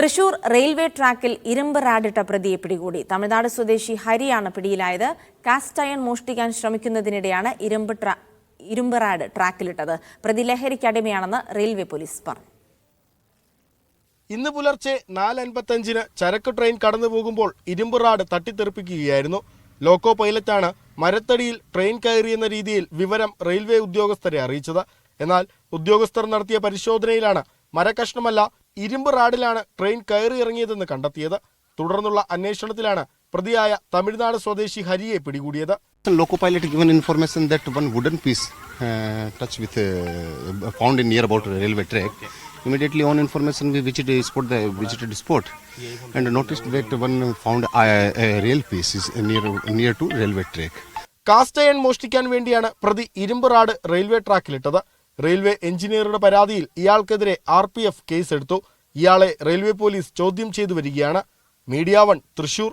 Thrissur railway ട്രാക്കിൽ ഇരുമ്പ് റാഡിട്ട പ്രതിയെ പിടികൂടി. തമിഴ്നാട് സ്വദേശി ഹരിയാണ് പിടിയിലായത്. കാസ്റ്റ് അയൺ മോഷ്ടിക്കാൻ ശ്രമിക്കുന്നതിനിടെയാണ് ഇരുമ്പ് ട്രാ ഇരുമ്പ് റാഡ് ട്രാക്കിലിട്ടത്. പ്രതി ലഹരിക്കടിമയാണെന്ന് റെയിൽവേ പോലീസ് പറഞ്ഞു. ഇന്ന് പുലർച്ചെ നാല് അൻപത്തഞ്ചിന് ചരക്ക് ട്രെയിൻ കടന്നു പോകുമ്പോൾ ഇരുമ്പ് റാഡ് തട്ടിത്തെറിപ്പിക്കുകയായിരുന്നു. ലോക്കോ പൈലറ്റാണ് മരത്തടിയിൽ ട്രെയിൻ കയറിയെന്ന രീതിയിൽ വിവരം റെയിൽവേ ഉദ്യോഗസ്ഥരെ അറിയിച്ചത്. എന്നാൽ ഉദ്യോഗസ്ഥർ നടത്തിയ പരിശോധനയിലാണ് മരക്കഷ്ണമല്ല ഇരുമ്പ് റാഡിലാണ് ട്രെയിൻ കയറി ഇറങ്ങിയതെന്ന് കണ്ടെത്തിയത് തുടർന്നുള്ള അന്വേഷണത്തിലാണ് പ്രതിയായ തമിഴ്നാട് സ്വദേശി ഹരിയെ പിടികൂടിയത് given information that one wooden piece uh, touched with uh, found in near about railway track. Immediately on information we visited spot the visited spot and noticed that one found a, a rail piece is near near to railway track. Cast iron മോഷ്ടിക്കാൻ വേണ്ടിയാണ് പ്രതി ഇരുമ്പ് RAD railway ട്രാക്കിലിട്ടത് railway എഞ്ചിനീയറുടെ പരാതിയിൽ ഇയാൾക്കെതിരെ R P F കേസെടുത്തു. ഇയാളെ railway police ചോദ്യം ചെയ്തു വരികയാണ്. Media one Thrissur.